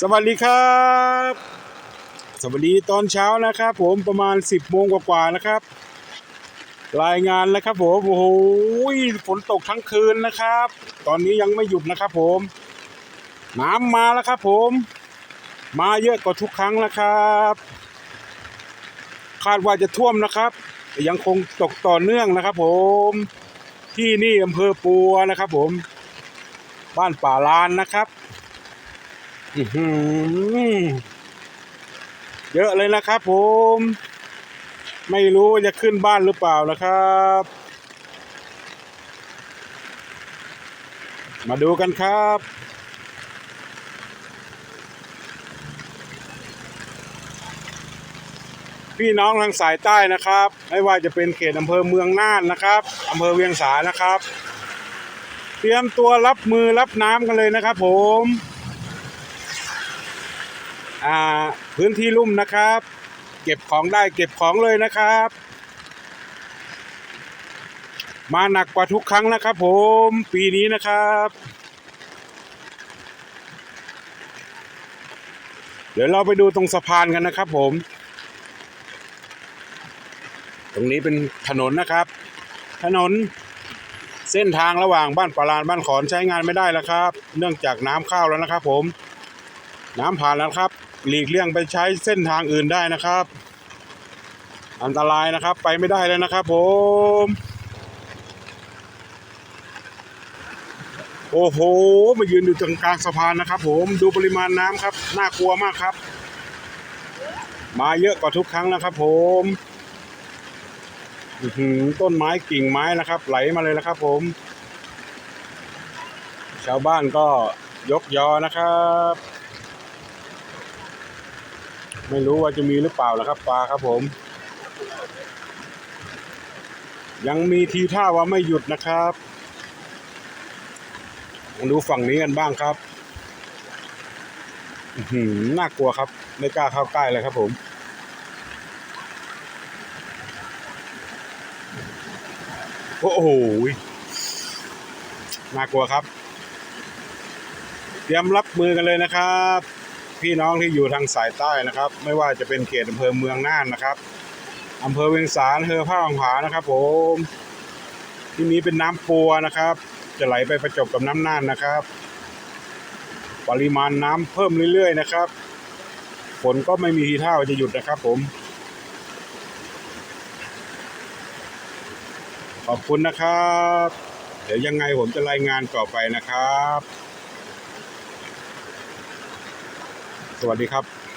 สวัสดีครับ สวัสดีตอนเช้านะครับ ผมประมาณ 10โมงกว่าๆนะครับ รายงานนะครับผมโอ้โหฝนตกทั้งคืนนะครับ ตอนนี้ยังไม่หยุดนะครับ ผมน้ำมาแล้วครับ ผม มาเยอะกว่าทุกครั้งนะครับ คาดว่าจะท่วมนะครับแต่ยังคงตกต่อเนื่องนะครับ ผมที่นี่อำเภอปัวนะครับ ผม บ้านป่าลานนะครับ เยอะเลยนะครับผม ไม่รู้ว่าจะขึ้นบ้านหรือเปล่านะครับ มาดูกันครับพี่น้องทางสายใต้นะครับ ไม่ว่าจะเป็นเขตอำเภอเมืองน่านนะครับอำเภอเวียงสานะครับ เตรียมตัวรับมือรับน้ำกันเลยนะครับผม อ่าพื้นที่ลุ่มนะครับ เก็บของได้เก็บของเลยนะครับ มาหนักกว่าทุกครั้งนะครับ ผมปีนี้นะครับ เดี๋ยวเราไปดูตรงสะพานกันนะครับ ผม ตรงนี้เป็นถนนนะครับ ถนนเส้นทางระหว่างบ้านปาลานบ้านขอนใช้งานไม่ได้แล้วครับ เนื่องจากน้ำเข้าแล้วนะครับ ผม น้ำผ่านแล้วครับ หลีกเลี่ยงไปใช้เส้นทางอื่นได้นะครับ อันตรายนะครับไปไม่ได้เลยนะครับผม โอ้โห มายืนอยู่ตรงกลางสะพานนะครับ ผมดูปริมาณน้ำครับน่ากลัวมากครับ มาเยอะกว่าทุกครั้งนะครับผมหือต้นไม้กิ่งไม้นะครับ ไหลมาเลยนะครับ ผม ชาวบ้านก็ยกยอนะครับ ไม่รู้ว่าจะมีหรือเปล่านะครับ ปลาครับผม ยังมีทีท่าว่าไม่หยุดนะครับมาดูฝั่งนี้กันบ้างครับน่ากลัวครับ ไม่กล้าเข้าใกล้เลยครับผม โอ้โหน่ากลัวครับ เตรียมรับมือกันเลยนะครับ พี่น้องที่อยู่ทางสายใต้นะครับ ไม่ว่าจะเป็นเขตอำเภอเมืองน่านนะครับอำเภอเวียงสาอำเภอผ้าผานะครับผมที่นี้เป็นน้ำปัวนะครับ จะไหลไปประจบกับน้ำน่านนะครับ ปริมาณน้ำเพิ่มเรื่อยๆนะครับฝนก็ไม่มีทีท่าจะหยุดนะครับผม ขอบคุณนะครับ เดี๋ยวยังไงผมจะรายงานต่อไปนะครับ ส วัสดีครับ